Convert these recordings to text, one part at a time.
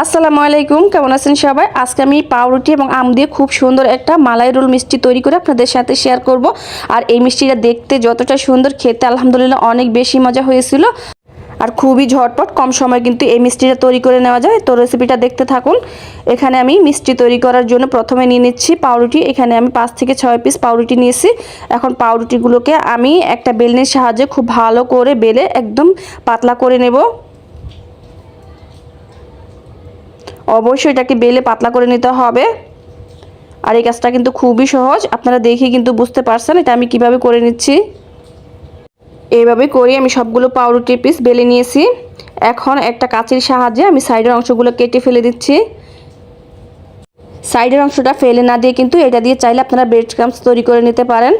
আসসালামু আলাইকুম, কেমন আছেন সবাই? আজকে আমি পাউরুটি এবং আম দিয়ে খুব সুন্দর একটা মালাই রোল মিষ্টি তৈরি করে আপনাদের সাথে শেয়ার করব। আর এই মিষ্টিটা দেখতে যতটা সুন্দর, খেতে আলহামদুলিল্লাহ অনেক বেশি মজা হয়েছিল। আর খুবই ঝটপট, কম সময় কিন্তু এই মিষ্টিটা তৈরি করে নেওয়া যায়। তো রেসিপিটা দেখতে থাকুন। এখানে আমি মিষ্টি তৈরি করার জন্য প্রথমে নিয়ে নিচ্ছি পাউরুটি। এখানে আমি পাঁচ থেকে ছয় পিস পাউরুটি নিয়েছি। এখন পাউরুটিগুলোকে আমি একটা বেলনির সাহায্যে খুব ভালো করে বেলে একদম পাতলা করে নেব। অবশ্যই এটাকে বেলে পাতলা করে নিতে হবে। আর এই কাজটা কিন্তু খুবই সহজ। আপনারা দেখে কিন্তু বুঝতে পারছেন এটা আমি কীভাবে করে নিচ্ছি। এইভাবে করে আমি সবগুলো পাউরুটি পিস বেলে নিয়েছি। এখন একটা কাঁচির সাহায্যে আমি সাইডের অংশগুলো কেটে ফেলে দিচ্ছি। সাইডের অংশটা ফেলে না দিয়ে কিন্তু এটা দিয়ে চাইলে আপনারা ব্রেড ক্রামস তৈরি করে নিতে পারেন।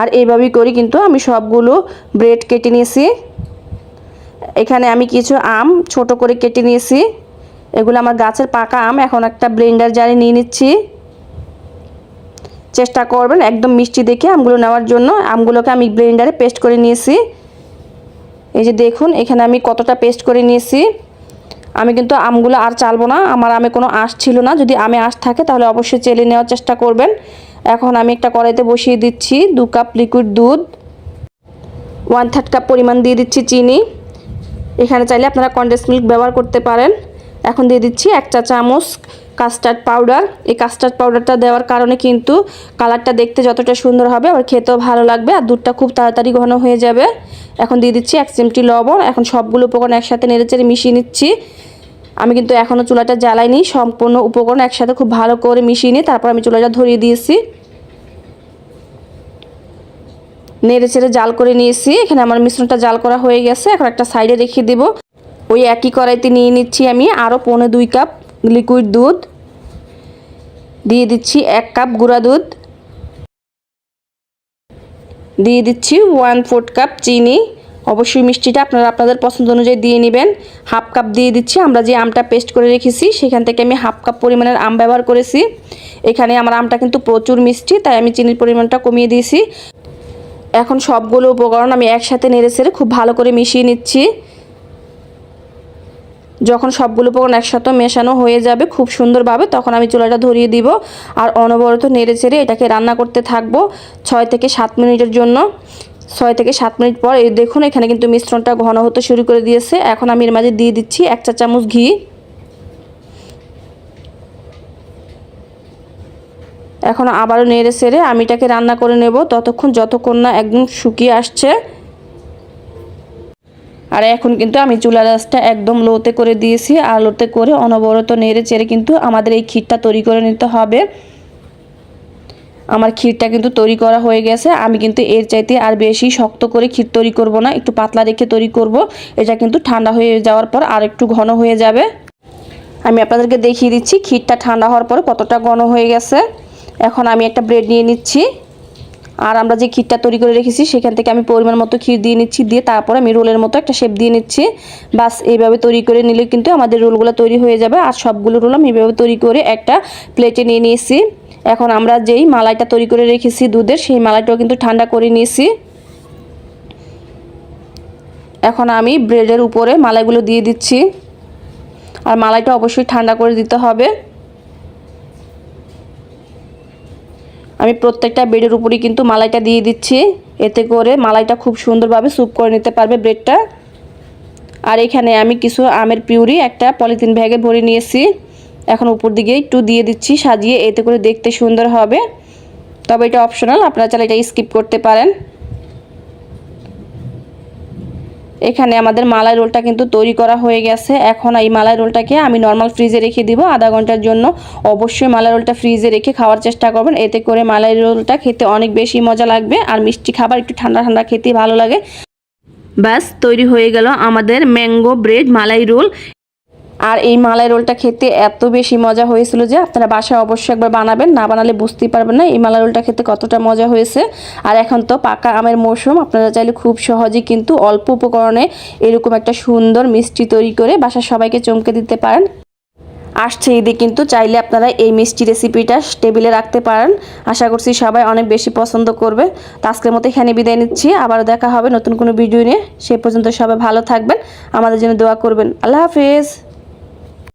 আর এইভাবেই করি কিন্তু আমি সবগুলো ব্রেড কেটে নিয়েছি। এখানে আমি কিছু আম ছোট করে কেটে নিয়েছি। এগুলো আমার গাছের পাকা আম, এখন একটা ব্লেন্ডার জারে নিয়ে নিচ্ছি। চেষ্টা করবেন একদম মিষ্টি দেখে আমগুলো নেওয়ার জন্য। আমগুলোকে আমি ব্লেন্ডারে পেস্ট করে নিয়েছি। এই যে দেখুন, এখানে আমি কতটা পেস্ট করে নিয়েছি। আমি কিন্তু আমগুলো আর চালবো না, আমার আমে কোনো আঁশ ছিল না। যদি আমে আঁশ থাকে, তাহলে অবশ্যই চেলে নেওয়ার চেষ্টা করবেন। এখন আমি একটা কড়াইতে বসিয়ে দিচ্ছি দু কাপ লিকুইড দুধ ওয়ান থার্ড কাপ পরিমাণ দিয়ে দিচ্ছি চিনি। এখানে চাইলে আপনারা কন্ডেন্স মিল্ক ব্যবহার করতে পারেন। এখন দিয়ে দিচ্ছি এক চা চামচ কাস্টার্ড পাউডার এই কাস্টার্ড পাউডারটা দেওয়ার কারণে কিন্তু কালারটা দেখতে যতটা সুন্দর হবে আর খেতেও ভালো লাগবে আর দুধটা খুব তাড়াতাড়ি ঘন হয়ে যাবে। এখন দিয়ে দিচ্ছি এক চিমটি লবণ। এখন সবগুলো উপকরণ একসাথে নেড়েচেড়ে মিশিয়ে নিচ্ছি। আমি কিন্তু এখনও চুলাটা জ্বালাইনি, সম্পূর্ণ উপকরণ একসাথে খুব ভালো করে মিশিয়ে নিই তারপর আমি চুলাটা ধরিয়ে দিয়েছি। নেড়ে চেড়ে জাল করে নিয়েছি। এখানে আমার মিশ্রণটা জাল করা হয়ে গেছে। এখন একটা সাইডে রেখে দেবো। ওই একই কড়াইতে নিয়ে নিচ্ছি আমি আরও পৌনে দুই কাপ লিকুইড দুধ। দিয়ে দিচ্ছি এক কাপ গুঁড়া দুধ। দিয়ে দিচ্ছি ওয়ান ফোর্থ কাপ চিনি। অবশ্যই মিষ্টিটা আপনারা আপনাদের পছন্দ অনুযায়ী দিয়ে নেবেন। হাফ কাপ দিয়ে দিচ্ছি, আমরা যে আমটা পেস্ট করে রেখেছি, সেখান থেকে আমি হাফ কাপ পরিমাণের আম ব্যবহার করেছি। এখানে আমার আমটা কিন্তু প্রচুর মিষ্টি, তাই আমি চিনির পরিমাণটা কমিয়ে দিয়েছি। এখন সবগুলো উপকরণ আমি একসাথে নেড়ে ছেড়ে খুব ভালো করে মিশিয়ে নিচ্ছি। যখন সবগুলো উপকরণ একসাথে মেশানো হয়ে যাবে খুব সুন্দরভাবে, তখন আমি চুলাটা ধরিয়ে দিব আর অনবরত নেড়ে চেড়ে এটাকে রান্না করতে থাকব ছয় থেকে সাত মিনিটের জন্য। ছয় থেকে সাত মিনিট পর দেখুন এখানে কিন্তু মিশ্রণটা ঘন হতে শুরু করে দিয়েছে। এখন আমি এর মাঝে দিয়ে দিচ্ছি এক চা চামচ ঘি। এখন আবারও নেড়ে সেড়ে আমি এটাকে রান্না করে নেব। ততক্ষণ যতক্ষণ না একদম শুকিয়ে আসছে আর এখন কিন্তু আমি চুলা রাসটা একদম লোতে করে দিয়েছি আর লোতে করে অনবরত নেড়ে চেড়ে কিন্তু আমাদের এই ক্ষীরটা তৈরি করে নিতে হবে। আমার ক্ষীরটা কিন্তু তৈরি করা হয়ে গেছে, আমি কিন্তু এর চাইতে আর বেশি শক্ত করে ক্ষীর তৈরি করব না, একটু পাতলা রেখে তৈরি করব, এটা কিন্তু ঠান্ডা হয়ে যাওয়ার পর আর একটু ঘন হয়ে যাবে। আমি আপনাদেরকে দেখিয়ে দিচ্ছি, ক্ষীরটা ঠান্ডা হওয়ার পর কতটা ঘন হয়ে গেছে। এখন আমি একটা ব্রেড নিয়ে নিচ্ছি। আর আমরা যে ক্ষীরটা তৈরি করে রেখেছি, সেখান থেকে আমি পরিমাণ মতো ক্ষীর দিয়ে নিচ্ছি, দিয়ে তারপরে আমি রোলের মতো একটা শেপ দিয়ে নিচ্ছি। বাস এইভাবে তৈরি করে নিলে কিন্তু আমাদের রোলগুলো তৈরি হয়ে যাবে। আর সবগুলো রোল আমি এইভাবে তৈরি করে একটা প্লেটে নিয়ে নিয়েছি। এখন আমরা যেই মালাইটা তৈরি করে রেখেছি দুধের, সেই মালাইটাও কিন্তু ঠান্ডা করে নিয়েছি। এখন আমি ব্রেডের উপরে মালাইগুলো দিয়ে দিচ্ছি। আর মালাইটা অবশ্যই ঠান্ডা করে দিতে হবে। আমি প্রত্যেকটা ব্রেডের উপরেই কিন্তু মালাইটা দিয়ে দিচ্ছি। এতে করে মালাইটা খুব সুন্দরভাবে স্যুপ করে নিতে পারবে ব্রেডটা। আর এখানে আমি কিছু আমের পিউরি, একটা পলিথিন ব্যাগে ভরে নিয়েছি। এখন উপর দিকে একটু দিয়ে দিচ্ছি সাজিয়ে, এতে করে দেখতে সুন্দর হবে। তবে এটা অপশনাল আপনারা চাইলে এটা স্কিপ করতে পারেন। এখানে আমাদের মালাই রোলটা কিন্তু তৈরি করা হয়ে গেছে। এখন এই মালাই রোলটাকে আমি নর্মাল ফ্রিজে রেখে দিব। আধা ঘণ্টার জন্য অবশ্যই মালাই রোলটা ফ্রিজে রেখে খাওয়ার চেষ্টা করবেন। এতে করে মালাই রোলটা খেতে অনেক বেশি মজা লাগবে আর মিষ্টি খাবার একটু ঠান্ডা ঠান্ডা খেতে ভালো লাগে। ব্যাস, তৈরি হয়ে গেল আমাদের ম্যাঙ্গো ব্রেড মালাই রোল। আর এই মালাই রোলটা খেতে এত বেশি মজা হয়েছিল যে আপনারা বাসায় অবশ্যই একবার বানাবেন, না বানালে বুঝতেই পারবেন না এই মালাই রোলটা খেতে কতটা মজা হয়েছে। আর এখন তো পাকা আমের মৌসুম আপনারা চাইলে খুব সহজেই কিন্তু অল্প উপকরণে এরকম একটা সুন্দর মিষ্টি তৈরি করে বাসার সবাইকে চমকে দিতে পারেন। আসছে ঈদে কিন্তু চাইলে আপনারা এই মিষ্টি রেসিপিটা টেবিলে রাখতে পারেন। আশা করছি সবাই অনেক বেশি পছন্দ করবে। তো আজকের মতো এখানে বিদায় নিচ্ছি। আবার দেখা হবে নতুন কোনো ভিডিও নিয়ে। সে পর্যন্ত সবাই ভালো থাকবেন। আমাদের জন্য দোয়া করবেন। আল্লাহ হাফিজ।